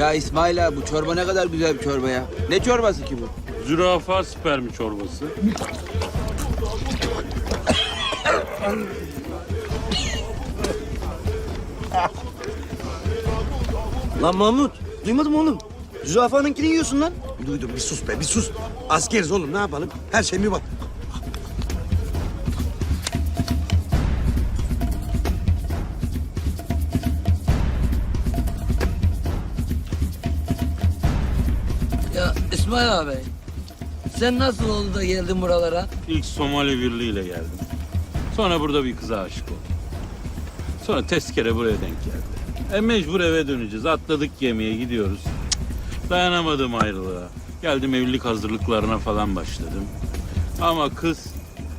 Ya İsmail abi bu çorba ne kadar güzel bir çorba ya. Ne çorbası ki bu? Zürafa spermi çorbası. Lan Mahmut, duymadın mı oğlum? Zürafanınkini yiyorsun lan. Duydum bir sus be bir sus. Askeriz oğlum ne yapalım? Her şey mi bak. İsmail abi. Sen nasıl oldu da geldin buralara? İlk Somali Birliği ile geldim. Sonra burada bir kıza aşık oldum. Sonra tezkere buraya denk geldi. E mecbur eve döneceğiz. Atladık gemiye gidiyoruz. Cık, Dayanamadım ayrılığa. Geldim evlilik hazırlıklarına falan başladım. Ama kız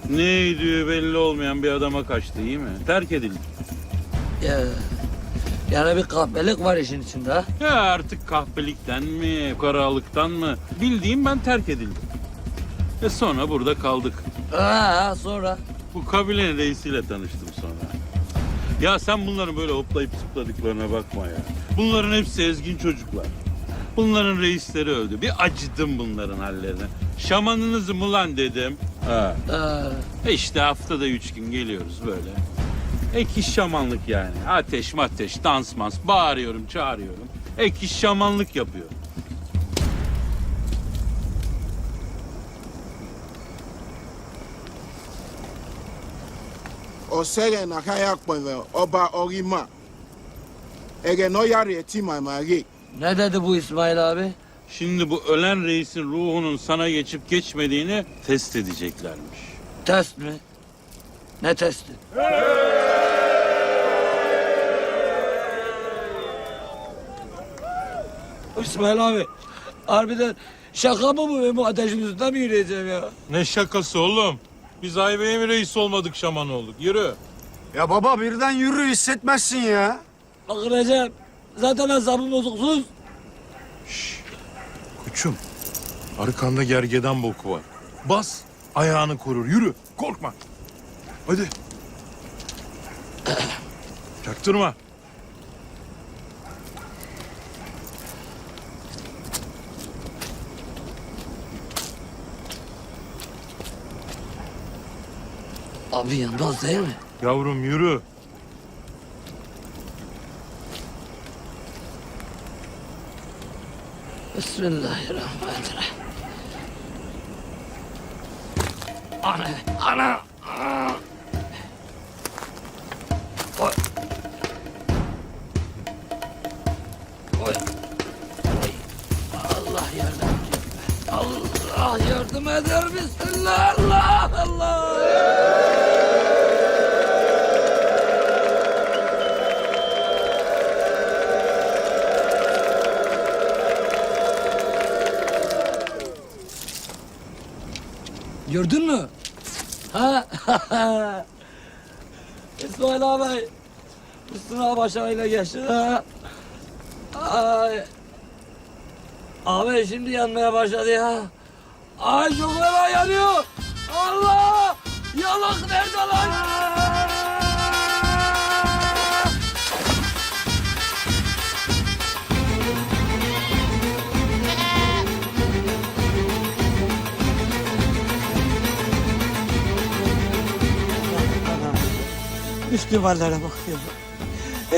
neydi belli olmayan bir adama kaçtı iyi mi? Terk edildi. Ya, yani bir kahpelik var işin içinde ha? Ya artık kahpelikten mi, karalıktan mı? Bildiğim ben terk edildim. E sonra burada kaldık. Ha, sonra. Bu kabilenin reisiyle tanıştım sonra. Ya sen bunların böyle hoplayıp zıpladıklarına bakma ya. Bunların hepsi ezgin çocuklar. Bunların reisleri öldü. Bir acıdım bunların hallerine. Şamanınızı mı lan dedim. Ha. Ha, E işte haftada üç gün geliyoruz böyle. Ek iş şamanlık yani. Ateş mateş, dans mans, bağırıyorum, çağırıyorum. Ek iş şamanlık yapıyor. Osege na kaya kpọnve ọba Orima. Ege no yari eti mamari. ne dedi bu İsmail abi? Şimdi bu ölen reisin ruhunun sana geçip geçmediğini test edeceklermiş. Test mi? Ne testi? İsmail abi, harbiden şaka mı bu? Ben bu ateşin üstünde mi yürüyeceğim ya? Ne şakası oğlum? Biz Aybe'ye mi reis olmadık şaman olduk? Yürü. Ya baba birden yürü hissetmezsin ya. Bak Recep, zaten hesabım bozuksuz. Koçum. Arkanda gergedan boku var. Bas. Ayağını korur. Yürü. Korkma. Hadi. Çaktırma. Abi yanmaz değil mi? Yavrum yürü. Bismillahirrahmanirrahim. Ana, ana. ana. Allah yardım eder. Bismillah. Allah Allah. Gördün mü? Ha? İsmail abi. Üstüne başarıyla geçti ha. Ay. Abi şimdi yanmaya başladı ya. Ay çok fena yanıyor. Allah! Yanak nerede lan? Üç duvarlara bakıyorum.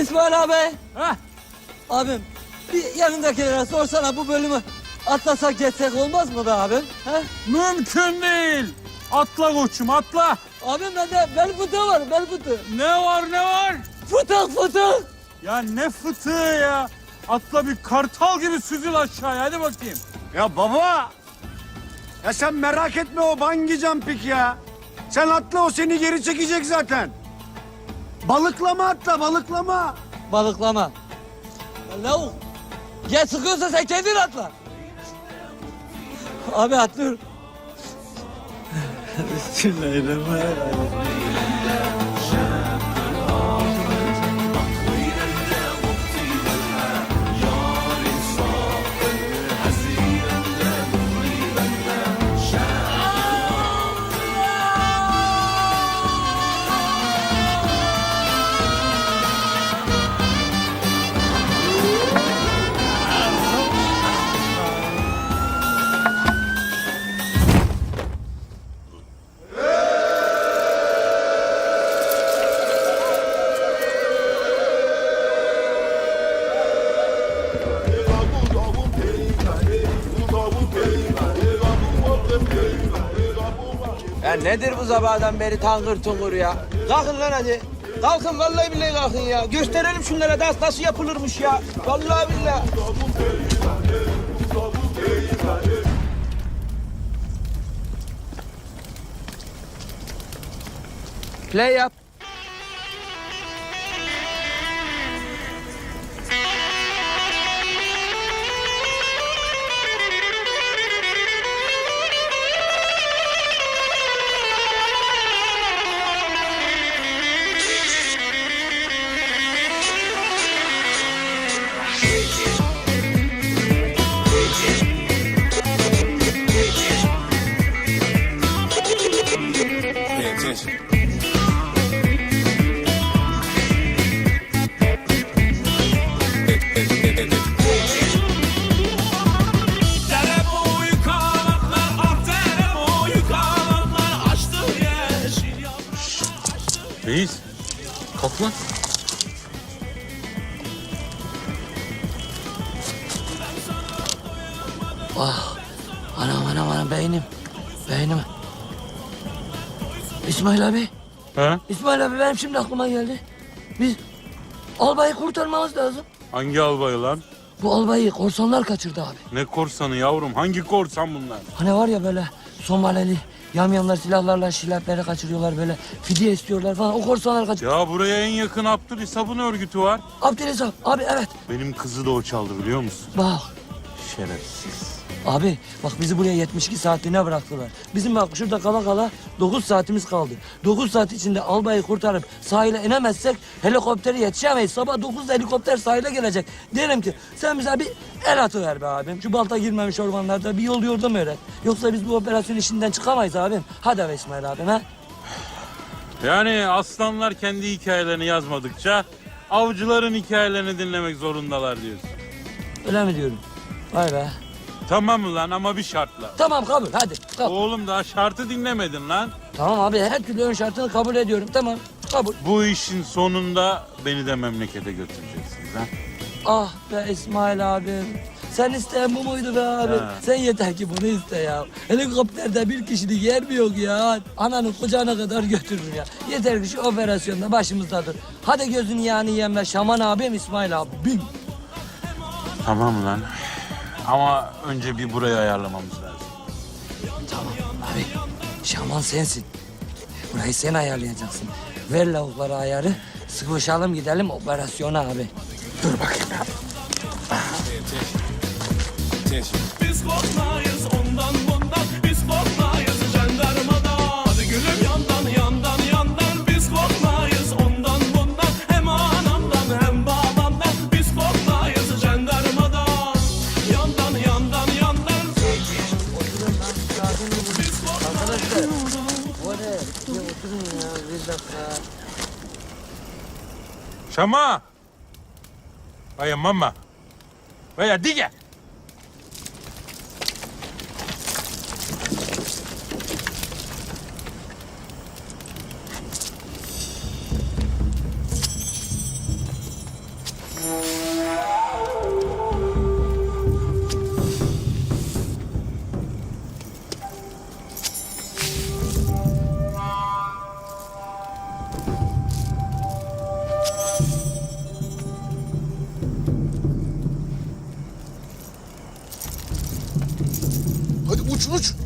İsmail abi. Ha? Abim bir yanındakilere sorsana bu bölümü atlasak geçsek olmaz mı be abim? Ha? Mümkün değil. Atla koçum atla. Abim bende bel fıtığı var bel fıtığı. Ne var ne var? Fıtık fıtık. Ya ne fıtığı ya. Atla bir kartal gibi süzül aşağıya. Hadi bakayım. Ya baba. Ya sen merak etme o bungee jumping ya. Sen atla o seni geri çekecek zaten. Balıklama atla balıklama. Balıklama. Ya Lavuk. Ya sıkıyorsa sen kendin atla. Abi atlıyorum. Bismillahirrahmanirrahim. Nedir bu sabahdan beri tangır tungur ya? Kalkın lan hadi. Kalkın vallahi billahi kalkın ya. Gösterelim şunlara dans nasıl yapılırmış ya. Vallahi billahi. Play yap. Anam anam anam beynim. Beynim. İsmail abi. Ha? İsmail abi benim şimdi aklıma geldi. Biz albayı kurtarmamız lazım. Hangi albayı lan? Bu albayı korsanlar kaçırdı abi. Ne korsanı yavrum? Hangi korsan bunlar? Hani var ya böyle Somalili yamyamlar silahlarla şilapleri kaçırıyorlar böyle fidye istiyorlar falan. O korsanlar kaçırdı. Ya buraya en yakın Abdülhisap'ın örgütü var. Abdülhesap abi evet. Benim kızı da o çaldı biliyor musun? Bak Şerefsiz. Abi bak bizi buraya 72 saatliğine bıraktılar. Bizim bak şurada kala kala 9 saatimiz kaldı. 9 saat içinde albayı kurtarıp sahile inemezsek helikopteri yetişemeyiz. Sabah 9'da helikopter sahile gelecek. Derim ki sen bize bir el atıver be abim. Şu balta girmemiş ormanlarda bir yol yordam öğret. Yoksa biz bu operasyon işinden çıkamayız abim. Hadi be İsmail abim ha. Yani aslanlar kendi hikayelerini yazmadıkça avcıların hikayelerini dinlemek zorundalar diyorsun. Öyle mi diyorum? Vay be. Tamam mı lan ama bir şartla. Tamam kabul hadi. Kabul. Oğlum daha şartı dinlemedin lan. Tamam abi her türlü ön şartını kabul ediyorum. Tamam kabul. Bu işin sonunda beni de memlekete götüreceksiniz ha. Ah be İsmail abim. Sen isteyen bu muydu be abi? Ha. Sen yeter ki bunu iste ya. Helikopterde bir kişilik yer mi yok ya? Ananın kucağına kadar götürür ya. Yeter ki şu operasyonda başımızda dur. Hadi gözünü yağını yeme Şaman abim İsmail abim. Tamam lan. Ama önce bir burayı ayarlamamız lazım. Tamam abi. Şaman sensin. Burayı sen ayarlayacaksın. Ver lavuklara ayarı. Sıkışalım gidelim operasyona abi. Dur bakayım abi. Biz korkmayız bir oturun ya bir dakika. Şama. Vaya mama. Vaya dige. let's